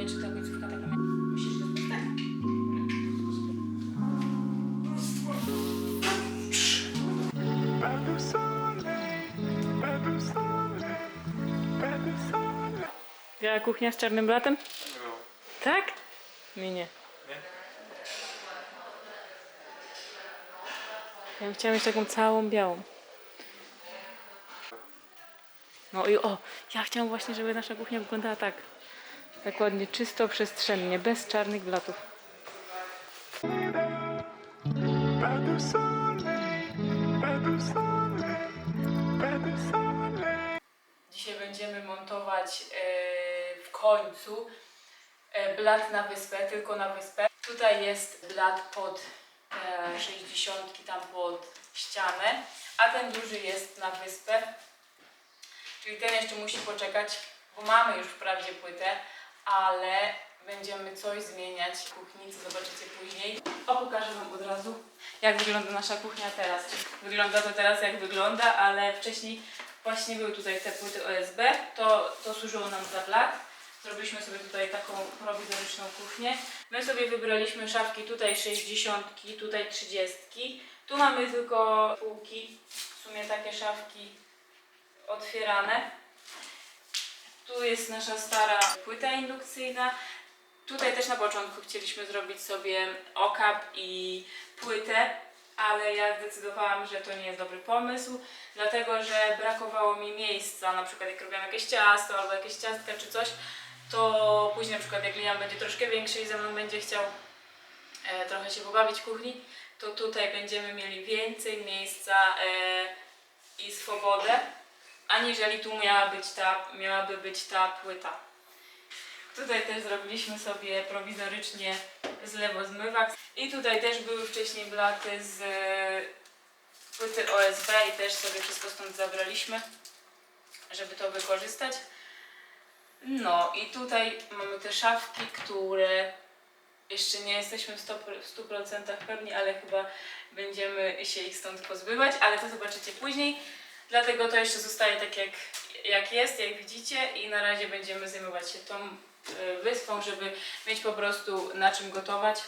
nie, czy ta końcówka taka ma... Myślisz, że to tak? Biała kuchnia z czarnym blatem? Tak? Mi nie. Ja bym chciała mieć taką całą białą. No i o, ja chciałam właśnie, żeby nasza kuchnia wyglądała tak. Tak ładnie, czysto, przestrzennie, bez czarnych blatów. Dzisiaj będziemy montować e, w końcu e, blat na wyspę, tylko na wyspę. Tutaj jest blat pod e, 60, tam pod ścianę, a ten duży jest na wyspę. Czyli ten jeszcze musi poczekać, bo mamy już wprawdzie płytę, ale będziemy coś zmieniać w kuchni, co zobaczycie później. O, pokażę Wam od razu, jak wygląda nasza kuchnia teraz. Wygląda to teraz jak wygląda, ale wcześniej właśnie były tutaj te płyty OSB, to, to służyło nam za blat. Zrobiliśmy sobie tutaj taką prowizoryczną kuchnię. My sobie wybraliśmy szafki tutaj 60, tutaj 30. Tu mamy tylko półki, w sumie takie szafki otwierane. Tu jest nasza stara płyta indukcyjna. Tutaj też na początku chcieliśmy zrobić sobie okap i płytę, ale ja zdecydowałam, że to nie jest dobry pomysł, dlatego że brakowało mi miejsca, na przykład jak robiłam jakieś ciasto albo jakieś ciastka czy coś, to później na przykład jak Liam będzie troszkę większy i ze mną będzie chciał e, trochę się pobawić w kuchni, to tutaj będziemy mieli więcej miejsca e, i swobodę, aniżeli tu miała być ta, miałaby być ta płyta. Tutaj też zrobiliśmy sobie prowizorycznie zlewozmywak. I tutaj też były wcześniej blaty z e, płyty OSB i też sobie wszystko stąd zabraliśmy, żeby to wykorzystać. No i tutaj mamy te szafki, które jeszcze nie jesteśmy w 100%, w 100% pewni, ale chyba będziemy się ich stąd pozbywać, ale to zobaczycie później. Dlatego to jeszcze zostaje tak jak, jak jest, jak widzicie i na razie będziemy zajmować się tą y, wyspą, żeby mieć po prostu na czym gotować.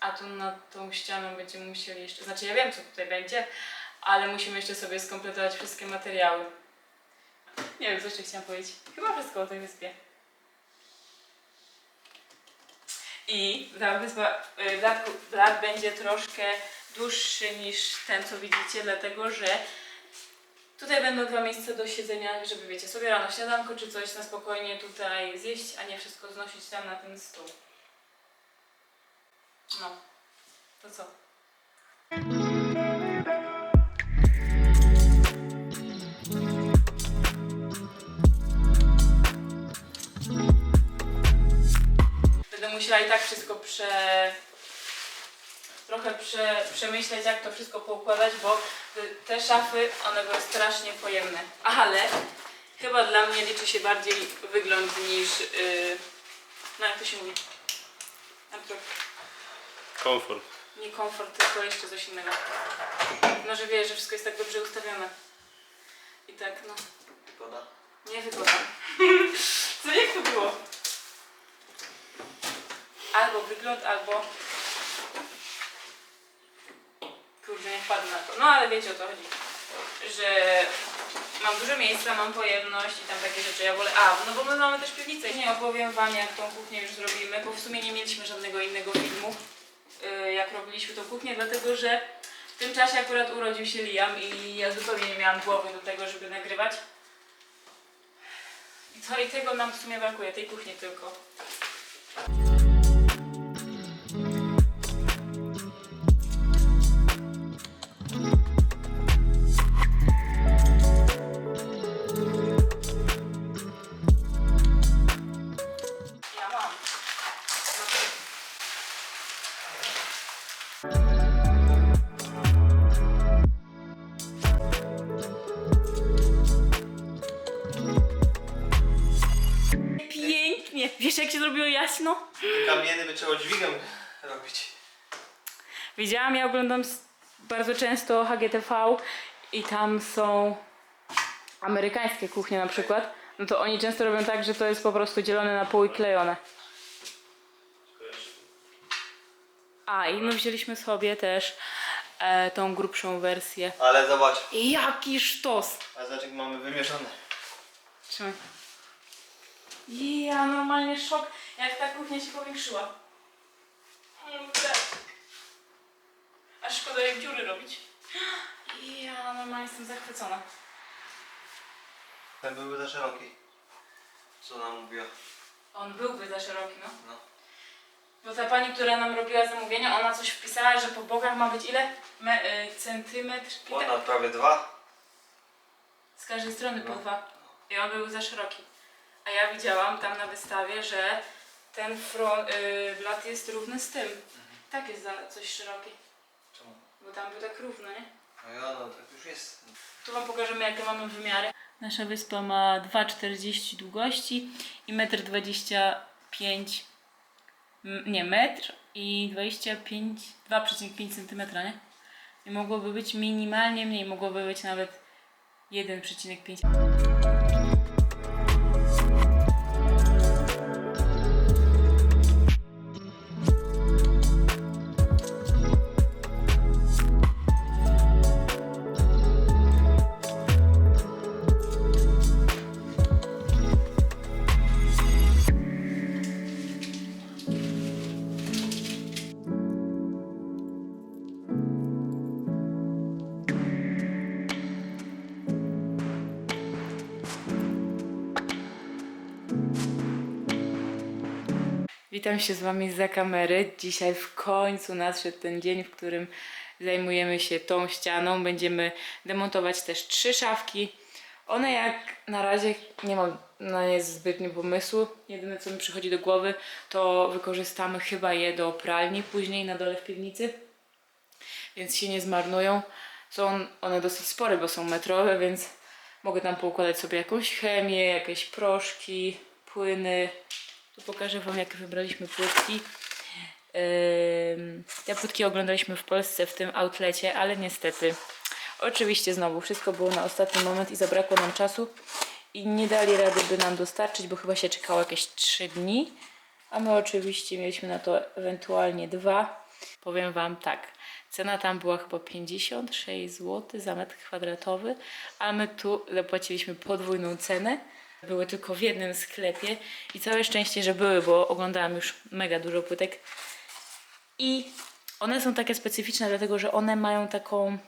A tu nad tą ścianą będziemy musieli jeszcze, znaczy ja wiem co tutaj będzie, ale musimy jeszcze sobie skompletować wszystkie materiały. Nie wiem, co jeszcze chciałam powiedzieć. Chyba wszystko o tej wyspie. I ta wyspa, y, blat, blat będzie troszkę dłuższy niż ten, co widzicie, dlatego że tutaj będą dwa miejsca do siedzenia, żeby wiecie, sobie rano śniadanko czy coś na spokojnie tutaj zjeść, a nie wszystko znosić tam na ten stół. No, to co? Będę musiała i tak wszystko prze... trochę prze... przemyśleć, jak to wszystko poukładać, bo te szafy, one były strasznie pojemne. Ale chyba dla mnie liczy się bardziej wygląd niż... Yy... No jak to się mówi? Komfort. nie komfort, tylko jeszcze coś innego. No, że wiesz, że wszystko jest tak dobrze ustawione. I tak, no, Wygoda. nie wygląda. Co jak to było? Albo wygląd, albo... Kurde, nie wpadnę na to. No, ale wiecie o co chodzi. Że mam dużo miejsca, mam pojemność i tam takie rzeczy. Ja wolę... A, no bo my mamy też piwnicę. Nie opowiem wam, jak tą kuchnię już zrobimy, bo w sumie nie mieliśmy żadnego innego filmu, y, jak robiliśmy tą kuchnię, dlatego że w tym czasie akurat urodził się Liam i ja zupełnie nie miałam głowy do tego, żeby nagrywać. I co i tego nam w sumie brakuje, tej kuchni tylko. Się zrobiło jasno? Kamieny by trzeba dźwigiem robić. Widziałam, ja oglądam s- bardzo często HGTV i tam są amerykańskie kuchnie na przykład, No to oni często robią tak, że to jest po prostu dzielone na pół i klejone. A, i my wzięliśmy sobie też e, tą grubszą wersję. Ale zobacz. Jaki sztos! A jak mamy wymieszane. Trzymaj. Ja normalnie szok, jak ta kuchnia się powiększyła. Mm, tak. Aż szkoda jak dziury robić. Ja normalnie jestem zachwycona. Ten byłby za szeroki. Co nam mówiła? On byłby za szeroki, no. No. Bo ta pani, która nam robiła zamówienia, ona coś wpisała, że po bokach ma być ile? Me, y, centymetr? I tak- Ponad prawie dwa. Z każdej strony po No. dwa. I on był za szeroki. A ja widziałam tam na wystawie, że ten front, y, blat jest równy z tym. Tak jest za coś szeroki. Czemu? Bo tam był tak równo, nie? No ja, no tak już jest. Tu wam pokażemy jakie mamy wymiary. Nasza wyspa ma 2,40 długości i 1,25 m, nie, metr i 25, 2,5 cm, nie? I mogłoby być minimalnie mniej, mogłoby być nawet 1,5 Witam się z Wami za kamery. Dzisiaj w końcu nadszedł ten dzień, w którym zajmujemy się tą ścianą. Będziemy demontować też trzy szafki. One jak na razie nie mam na nie zbytnio pomysłu. Jedyne co mi przychodzi do głowy to wykorzystamy chyba je do pralni później na dole w piwnicy. Więc się nie zmarnują. Są one dosyć spore, bo są metrowe, więc mogę tam poukładać sobie jakąś chemię, jakieś proszki, płyny, tu pokażę Wam, jakie wybraliśmy płytki. Te płytki oglądaliśmy w Polsce w tym outlecie, ale niestety, oczywiście znowu wszystko było na ostatni moment i zabrakło nam czasu i nie dali rady, by nam dostarczyć, bo chyba się czekało jakieś 3 dni, a my oczywiście mieliśmy na to ewentualnie dwa. Powiem Wam tak, cena tam była chyba 56 zł za metr kwadratowy, a my tu zapłaciliśmy podwójną cenę. Były tylko w jednym sklepie i całe szczęście, że były, bo oglądałam już mega dużo płytek. I one są takie specyficzne, dlatego że one mają taką.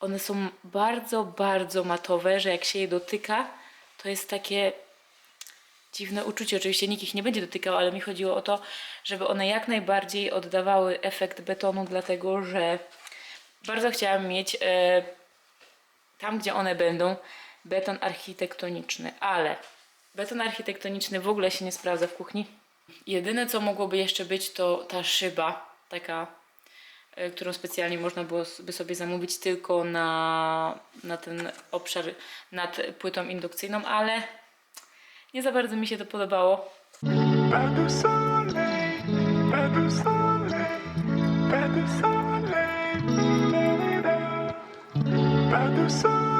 One są bardzo, bardzo matowe, że jak się je dotyka, to jest takie dziwne uczucie. Oczywiście nikt ich nie będzie dotykał, ale mi chodziło o to, żeby one jak najbardziej oddawały efekt betonu, dlatego że bardzo chciałam mieć e, tam, gdzie one będą, beton architektoniczny, ale beton architektoniczny w ogóle się nie sprawdza w kuchni. Jedyne, co mogłoby jeszcze być, to ta szyba, taka, e, którą specjalnie można było by sobie zamówić tylko na, na ten obszar nad płytą indukcyjną, ale nie za bardzo mi się to podobało. Pas de soleil,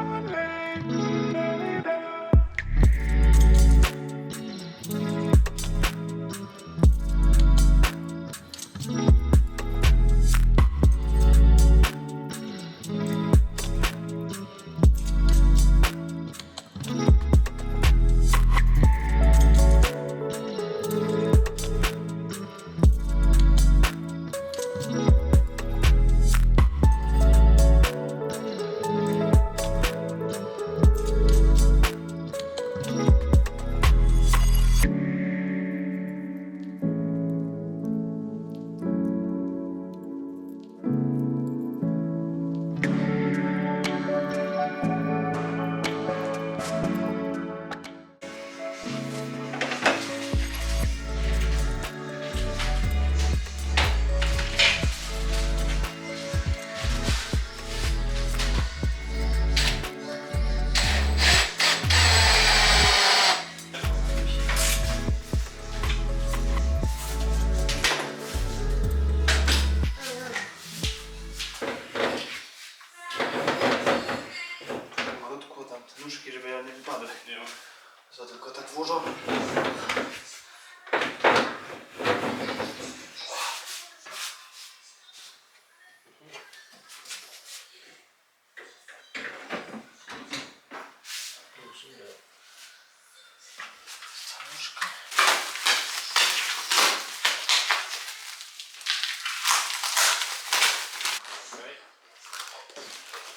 tylko tak. Staruszka.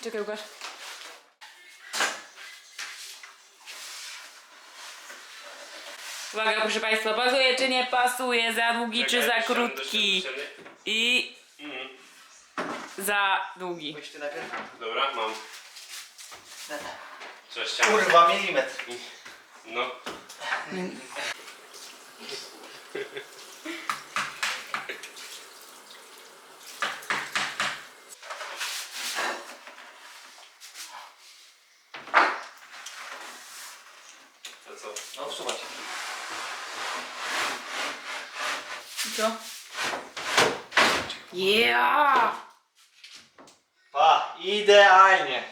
Czekaj, Łukasz. Uwaga, proszę Państwa, pasuje czy nie pasuje, za długi czy za krótki i Mhm. za długi. Weź ty najpierw. Dobra, mam. Cześć. Kurwa, milimetr. No. To co? No wsuwać. I co? Yeah! Pa, idealnie.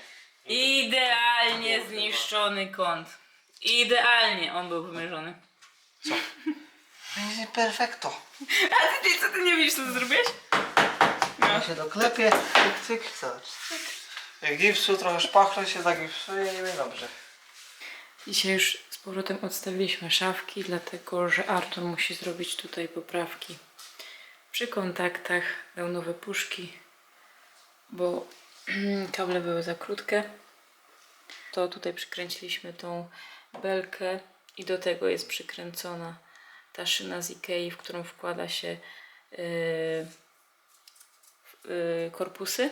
Idealnie zniszczony kąt. Idealnie on był wymierzony. Będzie perfekto. A ty, co ty nie widzisz, co ty zrobiłeś? Ja się doklepię, cyk, cyk, zobacz, cyk. Jak gipsu trochę szpachlo się zagipsuje i będzie dobrze. Dzisiaj już z powrotem odstawiliśmy szafki, dlatego że Artur musi zrobić tutaj poprawki przy kontaktach. Dał nowe puszki, bo kable były za krótkie. To tutaj przykręciliśmy tą belkę i do tego jest przykręcona ta szyna z Ikei, w którą wkłada się yy, yy, korpusy.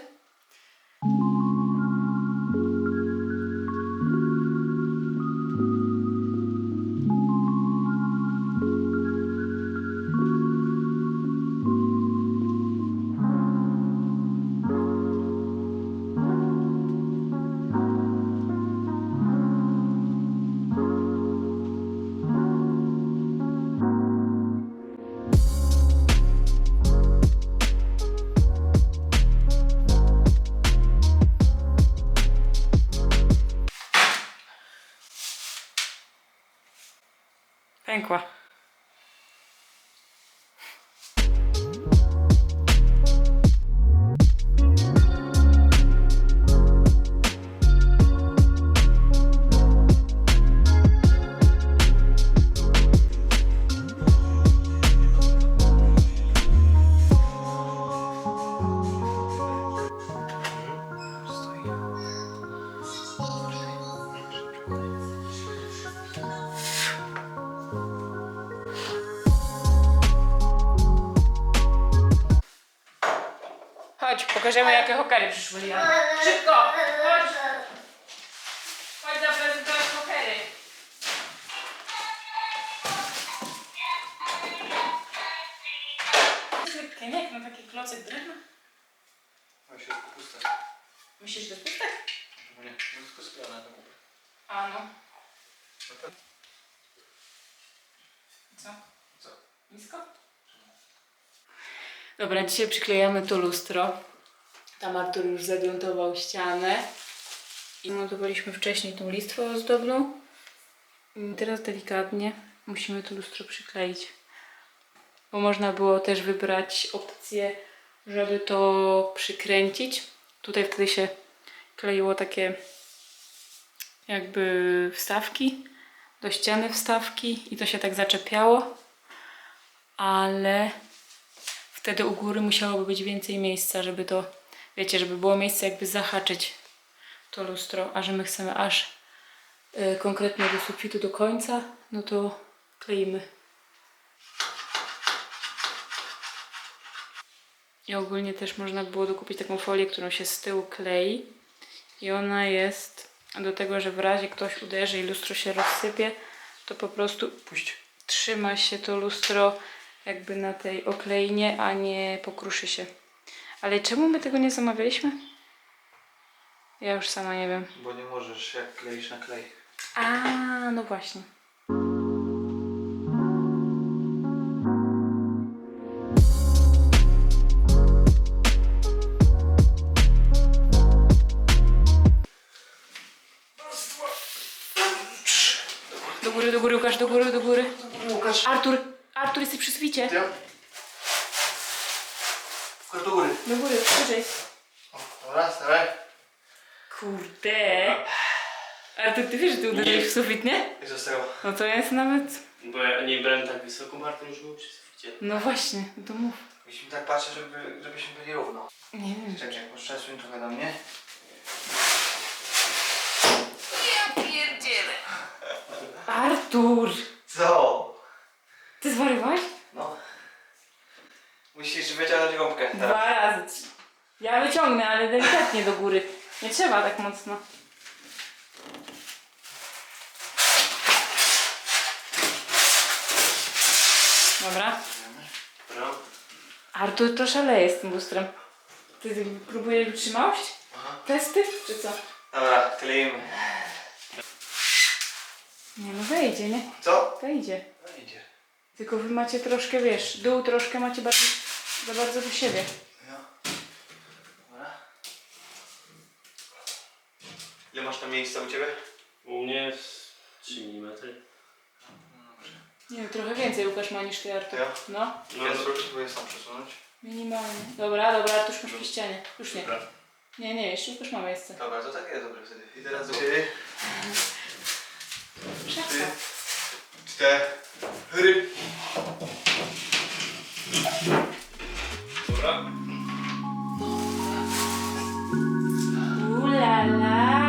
quoi. Chodź, pokażemy jakie hokery przyszły. Jan. Szybko! Chodź! Chodź zaprezentować hokery. Jak na taki klocek drewna? No się puste. Myślisz, że to jest pustek? Nie, no tylko sklejone kupię. A no. Co? Co? Nisko? Dobra, dzisiaj przyklejamy to lustro. Tam Artur już zagruntował ścianę. I montowaliśmy wcześniej tą listwę ozdobną. Teraz delikatnie musimy to lustro przykleić. Bo można było też wybrać opcję, żeby to przykręcić. Tutaj wtedy się kleiło takie jakby wstawki, do ściany wstawki i to się tak zaczepiało, ale wtedy u góry musiałoby być więcej miejsca, żeby to, wiecie, żeby było miejsce jakby zahaczyć to lustro, a że my chcemy aż y, konkretnie do sufitu do końca, no to kleimy. I ogólnie też można było dokupić taką folię, którą się z tyłu klei i ona jest do tego, że w razie ktoś uderzy i lustro się rozsypie, to po prostu Puść. trzyma się to lustro jakby na tej okleinie, a nie pokruszy się. Ale czemu my tego nie zamawialiśmy? Ja już sama nie wiem. Bo nie możesz, jak kleisz na klej. A, no właśnie. Do góry, do góry. Artur, jesteś przy suficie. Ja. Wchodź do góry. Do góry, wyżej. O, dobra, stawaj. Kurde. Artur, ty wiesz, że ty uderzyłeś w sufit, nie? I co z tego? No to jest nawet... Bo ja nie brałem tak wysoko, Martin już był przy suficie. No właśnie, no to mów. Musimy tak patrzeć, żeby, żebyśmy byli równo. Nie wiem. Czekaj, poszczęsuj trochę do mnie. Ja pierdzielę. Artur! Co? Ty zwariowałeś? No. Musisz wyciągnąć gąbkę. Tak. Dwa razy. Ja wyciągnę, ale delikatnie do góry. Nie trzeba tak mocno. Dobra. Dobra. Artur to szaleje z tym lustrem. Ty, próbujesz wytrzymałość? Aha. Testy? Czy co? Dobra, kleimy. Nie no wejdzie, nie? Co? Wejdzie. Idzie. Tylko wy macie troszkę, wiesz, dół troszkę macie bardzo, za bardzo do siebie. miejsca u Ciebie? U mnie 3 mm. Nie, trochę więcej Łukasz ma niż ty, To Artur. ja? No, No, ja no, spróbuję sam przesunąć. minimalnie. Dobra, dobra, Artusz masz przy ścianie. Już nie. Nie, nie, jeszcze Łukasz ma miejsce. Dobra, to tak jest dobre wtedy. I teraz do Ciebie. Trzy, Szafka. cztery. dobra. Ulala.